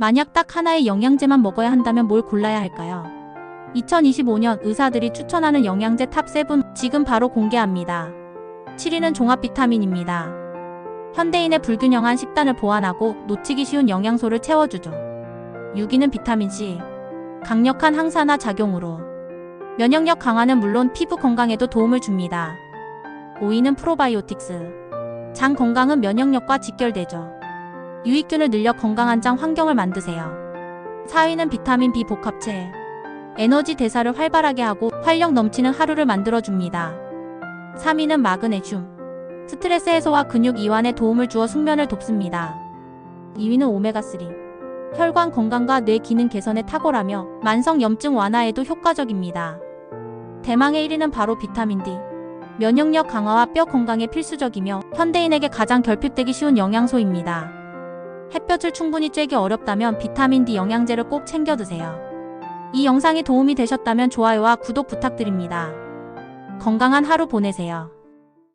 만약 딱 하나의 영양제만 먹어야 한다면 뭘 골라야 할까요? 2025년 의사들이 추천하는 영양제 탑7 지금 바로 공개합니다. 7위는 종합 비타민입니다. 현대인의 불균형한 식단을 보완하고 놓치기 쉬운 영양소를 채워주죠. 6위는 비타민C. 강력한 항산화 작용으로 면역력 강화는 물론 피부 건강에도 도움을 줍니다. 5위는 프로바이오틱스. 장 건강은 면역력과 직결되죠. 유익균을 늘려 건강한 장 환경을 만드세요. 4위는 비타민 B 복합체. 에너지 대사를 활발하게 하고 활력 넘치는 하루를 만들어줍니다. 3위는 마그네슘. 스트레스 해소와 근육 이완에 도움을 주어 숙면을 돕습니다. 2위는 오메가3. 혈관 건강과 뇌 기능 개선에 탁월하며 만성 염증 완화에도 효과적입니다. 대망의 1위는 바로 비타민 D. 면역력 강화와 뼈 건강에 필수적이며 현대인에게 가장 결핍되기 쉬운 영양소입니다. 햇볕을 충분히 쬐기 어렵다면 비타민 D 영양제를 꼭 챙겨 드세요. 이 영상이 도움이 되셨다면 좋아요와 구독 부탁드립니다. 건강한 하루 보내세요.